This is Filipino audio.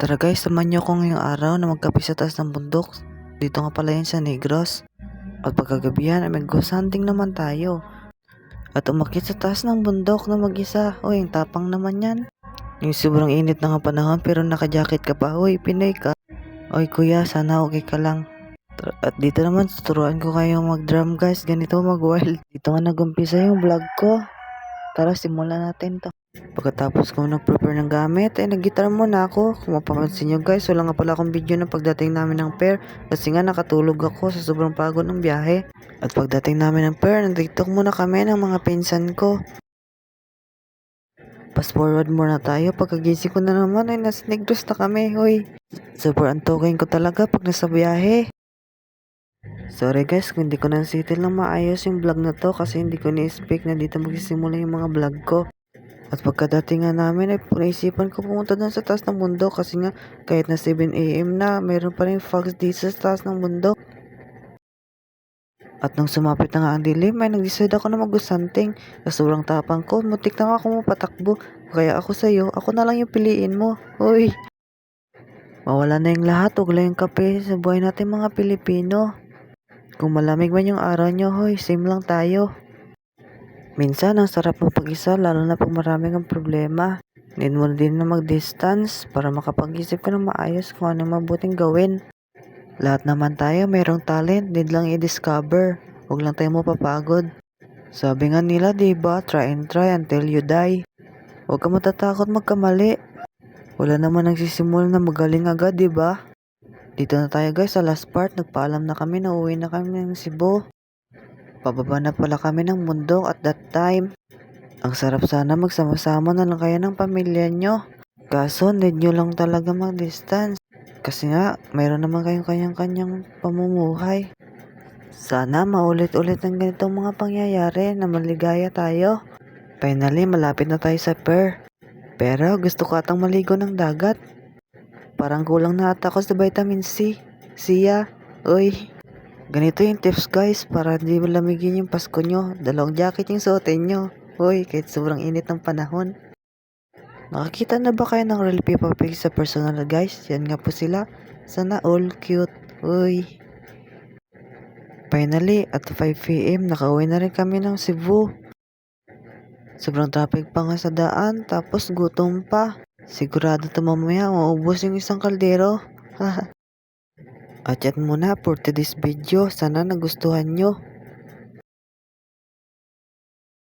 Tara guys, samahan niyo ako ngayong araw na magkape sa taas ng bundok. Dito nga pala yan sa Negros. At pagkagabihan ay mag-ghost hunting naman tayo. At umakyat sa taas ng bundok na mag-isa. Uy, ang tapang naman yan. Yung sobrang init na nga panahon pero naka-jacket ka pa. Uy, Pinoy ka. Uy kuya, sana okay ka lang. At dito naman, tuturuan ko kayo mag-drum guys. Ganito mag-wild. Dito nga nag-umpisa yung vlog ko. Tara, simulan natin to. Pagkatapos ko nag-prepare ng gamit, ay nag-guitar muna ako. Kung mapapansin nyo guys, wala nga pala akong video na pagdating namin ng pair. Kasi nga nakatulog ako sa sobrang pagod ng biyahe. At pagdating namin ng pair, nag-tiktok muna kami ng mga pinsan ko. Fast forward muna tayo. Pagkagising ko na naman, ay nasa Negros na kami. Hoy, super antokin ko talaga pag nasa biyahe. Sorry guys, kung hindi ko na sitil ng maayos yung vlog na to kasi hindi ko ni-speak na dito magsisimula yung mga vlog ko. At pagkadating nga namin ay naisipan ko pumunta doon sa taas ng bundok kasi nga kahit na 7am na mayroon pa rin fogs dito sa taas ng bundok. At nung sumapit na nga ang dilim ay nag-decide ako na mag-gusanting. Sa sobrang tapang ko, mutik na nga ako mapatakbo. Kaya ako sa'yo, ako na lang yung piliin mo. Uy! Mawala na yung lahat, huwag lang yung kape sa buhay natin mga Pilipino. Kung malamig man yung araw nyo, hoy, same lang tayo. Minsan, ang sarap mo pag-isa, lalo na pag maraming ang problema. Need mo din na mag-distance para makapag-isip ka ng maayos kung ano yung mabuting gawin. Lahat naman tayo mayroong talent, need lang i-discover. Huwag lang tayo mapapagod. Sabi nga nila, di ba, try and try until you die. Huwag ka matatakot magkamali. Wala naman nagsisimula na magaling agad, di ba? Dito na tayo guys sa last part, nagpaalam na kami na uwi na kami ng Cebu. Pababa na pala kami ng bundok at that time. Ang sarap sana magsama-sama na lang kayo ng pamilya nyo. Kaso, need nyo lang talaga mag-distance. Kasi nga, mayroon naman kayong kanyang-kanyang pamumuhay. Sana maulit-ulit ang ganitong mga pangyayari na maligaya tayo. Finally, malapit na tayo sa Per. Pero gusto ko atang maligo ng dagat. Parang kulang na ata ako sa vitamin C. Siya, uy. Ganito yung tips guys para di malamigin yung Pasko nyo. Dalawang jacket yung suotin nyo. Uy, kahit sobrang init ng panahon. Nakakita na ba kayo ng real Peppa Pig sa personal guys? Yan nga po sila. Sana all cute. Uy. Finally, at 5pm, nakauwi na rin kami ng Cebu. Sobrang traffic pa nga sa daan, tapos gutom pa. Sigurado to mamaya, maubos yung isang kaldero. At yan muna for today's video. Sana nagustuhan nyo.